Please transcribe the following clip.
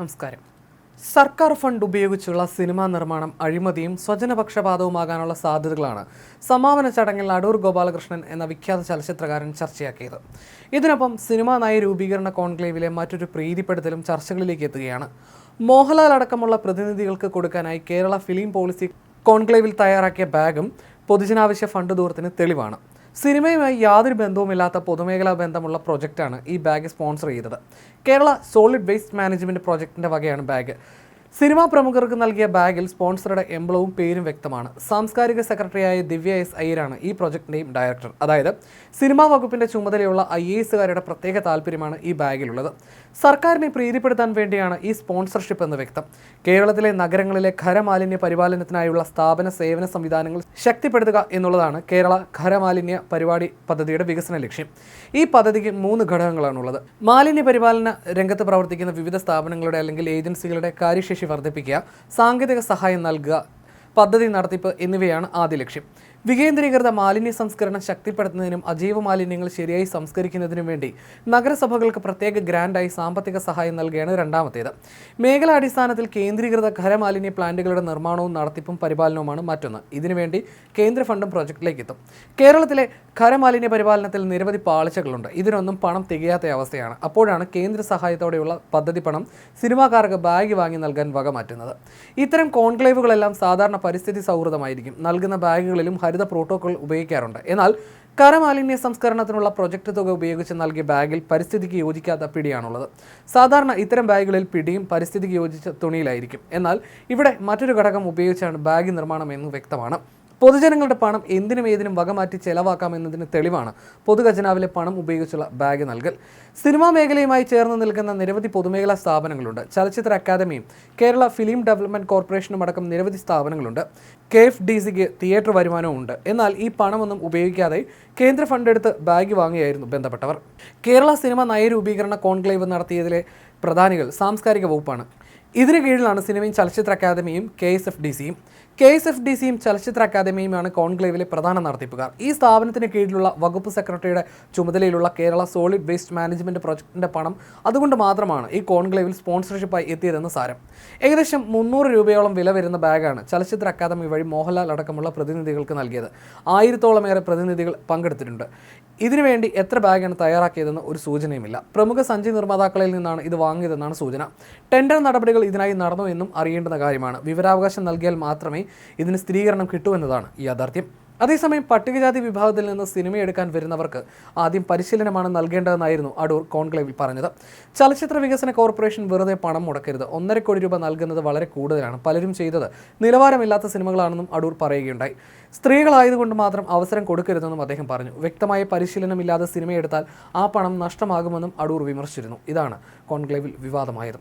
നമസ്കാരം. സർക്കാർ ഫണ്ട് ഉപയോഗിച്ചുള്ള സിനിമാ നിർമ്മാണം അഴിമതിയും സ്വജനപക്ഷപാതവുമാകാനുള്ള സാധ്യതകളാണ് സമാപന ചടങ്ങിൽ അടൂർ ഗോപാലകൃഷ്ണൻ എന്ന വിഖ്യാത ചലച്ചിത്രകാരൻ ചർച്ചയാക്കിയത്. ഇതിനൊപ്പം സിനിമാ നയ രൂപീകരണ കോൺക്ലേവിലെ മറ്റൊരു പ്രീതിപ്പെടുത്തലും ചർച്ചകളിലേക്ക് എത്തുകയാണ്. മോഹൻലാൽ അടക്കമുള്ള പ്രതിനിധികൾക്ക് കൊടുക്കാനായി കേരള ഫിലിം പോളിസി കോൺക്ലേവിൽ തയ്യാറാക്കിയ ബാഗും പൊതുജനാവശ്യ ഫണ്ട് ദൂരത്തിന് തെളിവാണ്. സിനിമയുമായി യാതൊരു ബന്ധവുമില്ലാത്ത പൊതുമേഖലാ ബന്ധമുള്ള പ്രൊജക്റ്റാണ് ഈ ബാഗ് സ്പോൺസർ ചെയ്തത്. കേരള സോളിഡ് വേസ്റ്റ് മാനേജ്മെന്റ് പ്രോജക്റ്റിന്റെ വകയാണ് ബാഗ്. സിനിമാ പ്രമുഖർക്ക് നൽകിയ ബാഗിൽ സ്പോൺസറുടെ എംബ്ലവും പേരും വ്യക്തമാണ്. സാംസ്കാരിക സെക്രട്ടറിയായ ദിവ്യ എസ് അയ്യരാണ് ഈ പ്രൊജക്ടിന്റെയും ഡയറക്ടർ. അതായത് സിനിമാ വകുപ്പിന്റെ ചുമതലയുള്ള ഐ എ എസുകാരുടെ പ്രത്യേക താല്പര്യമാണ് ഈ ബാഗിലുള്ളത്. സർക്കാരിനെ പ്രീതിപ്പെടുത്താൻ വേണ്ടിയാണ് ഈ സ്പോൺസർഷിപ്പ് എന്ന് വ്യക്തം. കേരളത്തിലെ നഗരങ്ങളിലെ ഖരമാലിന്യ പരിപാലനത്തിനായുള്ള സ്ഥാപന സേവന സംവിധാനങ്ങൾ ശക്തിപ്പെടുത്തുക എന്നുള്ളതാണ് കേരള ഖരമാലിന്യ പരിപാടി പദ്ധതിയുടെ വികസന ലക്ഷ്യം. ഈ പദ്ധതിക്ക് മൂന്ന് ഘടകങ്ങളാണുള്ളത്. മാലിന്യ പരിപാലന രംഗത്ത് പ്രവർത്തിക്കുന്ന വിവിധ സ്ഥാപനങ്ങളുടെ അല്ലെങ്കിൽ ഏജൻസികളുടെ കാര്യശേഷി വർദ്ധിപ്പിക്കുക സാങ്കേതിക സഹായം നൽകുക പദ്ധതി നടത്തിപ്പ് എന്നിവയാണ് ആദ്യ ലക്ഷ്യം. വികേന്ദ്രീകൃത മാലിന്യ സംസ്കരണം ശക്തിപ്പെടുത്തുന്നതിനും അജൈവ മാലിന്യങ്ങൾ ശരിയായി സംസ്കരിക്കുന്നതിനും വേണ്ടി നഗരസഭകൾക്ക് പ്രത്യേക ഗ്രാൻഡായി സാമ്പത്തിക സഹായം നൽകുകയാണ് രണ്ടാമത്തേത്. മേഖലാടിസ്ഥാനത്തിൽ കേന്ദ്രീകൃത ഖരമാലിന്യ പ്ലാന്റുകളുടെ നിർമ്മാണവും നടത്തിപ്പും പരിപാലനവുമാണ് മറ്റൊന്ന്. ഇതിനുവേണ്ടി കേന്ദ്ര ഫണ്ടും പ്രോജക്റ്റിലേക്ക് എത്തും. കേരളത്തിലെ ഖരമാലിന്യ പരിപാലനത്തിൽ നിരവധി പാളിച്ചകളുണ്ട്. ഇതിനൊന്നും പണം തികയാത്ത അവസ്ഥയാണ്. അപ്പോഴാണ് കേന്ദ്ര സഹായത്തോടെയുള്ള പദ്ധതി പണം സിനിമാക്കാർക്ക് ബാഗ് വാങ്ങി നൽകാൻ വക മാറ്റുന്നത്. ഇത്തരം കോൺക്ലേവുകളെല്ലാം സാധാരണ പരിസ്ഥിതി സൗഹൃദമായിരിക്കും. നൽകുന്ന ബാഗുകളിലും ഹരിത പ്രോട്ടോകോൾ ഉപയോഗിക്കാറുണ്ട്. എന്നാൽ കരമാലിന്യ സംസ്കരണത്തിനുള്ള പ്രൊജക്ട് തുക ഉപയോഗിച്ച് നൽകിയ ബാഗിൽ പരിസ്ഥിതിക്ക് യോജിക്കാത്ത പിടിയാണുള്ളത്. സാധാരണ ഇത്തരം ബാഗുകളിൽ പിടിയും പരിസ്ഥിതിക്ക് യോജിച്ച തുണിയിലായിരിക്കും. എന്നാൽ ഇവിടെ മറ്റൊരു ഘടകം ഉപയോഗിച്ചാണ് ബാഗ് നിർമ്മാണം എന്ന് വ്യക്തമാണ്. പൊതുജനങ്ങളുടെ പണം എന്തിനും ഏതിനും വകമാറ്റി ചെലവാക്കാമെന്നതിന് തെളിവാണ് പൊതുഖജനാവിലെ പണം ഉപയോഗിച്ചുള്ള ബാഗ് നൽകൽ. സിനിമാ മേഖലയുമായി ചേർന്ന് നിൽക്കുന്ന നിരവധി പൊതുമേഖലാ സ്ഥാപനങ്ങളുണ്ട്. ചലച്ചിത്ര അക്കാദമിയും കേരള ഫിലിം ഡെവലപ്മെന്റ് കോർപ്പറേഷനും അടക്കം നിരവധി സ്ഥാപനങ്ങളുണ്ട്. കെ എഫ് ഡി സിക്ക് തിയേറ്റർ വരുമാനവും ഉണ്ട്. എന്നാൽ ഈ പണമൊന്നും ഉപയോഗിക്കാതെ കേന്ദ്ര ഫണ്ട് എടുത്ത് ബാഗ് വാങ്ങിയായിരുന്നു ബന്ധപ്പെട്ടവർ. കേരള സിനിമ നയരൂപീകരണ കോൺക്ലേവ് നടത്തിയതിലെ പ്രധാനികൾ സാംസ്കാരിക വകുപ്പാണ്. ഇതിന് കീഴിലാണ് സിനിമയും ചലച്ചിത്ര അക്കാദമിയും കെ എസ് എഫ് ഡി സിയും. കെ എസ് എഫ് ഡി സിയും ചലച്ചിത്ര അക്കാദമിയുമാണ് കോൺക്ലേവിലെ പ്രധാന നടത്തിപ്പുകാർ. ഈ സ്ഥാപനത്തിന് കീഴിലുള്ള വകുപ്പ് സെക്രട്ടറിയുടെ ചുമതലയിലുള്ള കേരള സോളിഡ് വേസ്റ്റ് മാനേജ്മെന്റ് പ്രൊജക്ടിന്റെ പണം അതുകൊണ്ട് മാത്രമാണ് ഈ കോൺക്ലേവിൽ സ്പോൺസർഷിപ്പായി എത്തിയതെന്ന് സാരം. ഏകദേശം മുന്നൂറ് രൂപയോളം വില വരുന്ന ബാഗാണ് ചലച്ചിത്ര അക്കാദമി വഴി മോഹൻലാൽ അടക്കമുള്ള പ്രതിനിധികൾക്ക് നൽകിയത്. ആയിരത്തോളം ഏറെ പ്രതിനിധികൾ പങ്കെടുത്തിട്ടുണ്ട്. ഇതിനുവേണ്ടി എത്ര ബാഗാണ് തയ്യാറാക്കിയതെന്ന് ഒരു സൂചനയുമില്ല. പ്രമുഖ സഞ്ചി നിർമ്മാതാക്കളിൽ നിന്നാണ് ഇത് വാങ്ങിയതെന്നാണ് സൂചന. ടെൻഡർ നടപടികൾ ഇതിനായി നടന്നു എന്നും അറിയേണ്ടുന്ന കാര്യമാണ്. വിവരാവകാശം നൽകിയാൽ മാത്രമേ ഇതിന് സ്ഥിരീകരണം കിട്ടൂ എന്നതാണ് യാഥാർത്ഥ്യം. അതേസമയം പട്ടികജാതി വിഭാഗത്തിൽ നിന്ന് സിനിമയെടുക്കാൻ വരുന്നവർക്ക് ആദ്യം പരിശീലനമാണ് നൽകേണ്ടതെന്നായിരുന്നു അടൂർ കോൺക്ലേവിൽ പറഞ്ഞത്. ചലച്ചിത്ര വികസന കോർപ്പറേഷൻ വെറുതെ പണം മുടക്കരുത്. ഒന്നര കോടി രൂപ നൽകുന്നത് വളരെ കൂടുതലാണ്. പലരും ചെയ്തത് നിലവാരമില്ലാത്ത സിനിമകളാണെന്നും അടൂർ പറയുകയുണ്ടായി. സ്ത്രീകളായതുകൊണ്ട് മാത്രം അവസരം കൊടുക്കരുതെന്നും അദ്ദേഹം പറഞ്ഞു. വ്യക്തമായ പരിശീലനമില്ലാതെ സിനിമയെടുത്താൽ ആ പണം നഷ്ടമാകുമെന്നും അടൂർ വിമർശിച്ചിരുന്നു. ഇതാണ് കോൺക്ലേവിൽ വിവാദമായത്.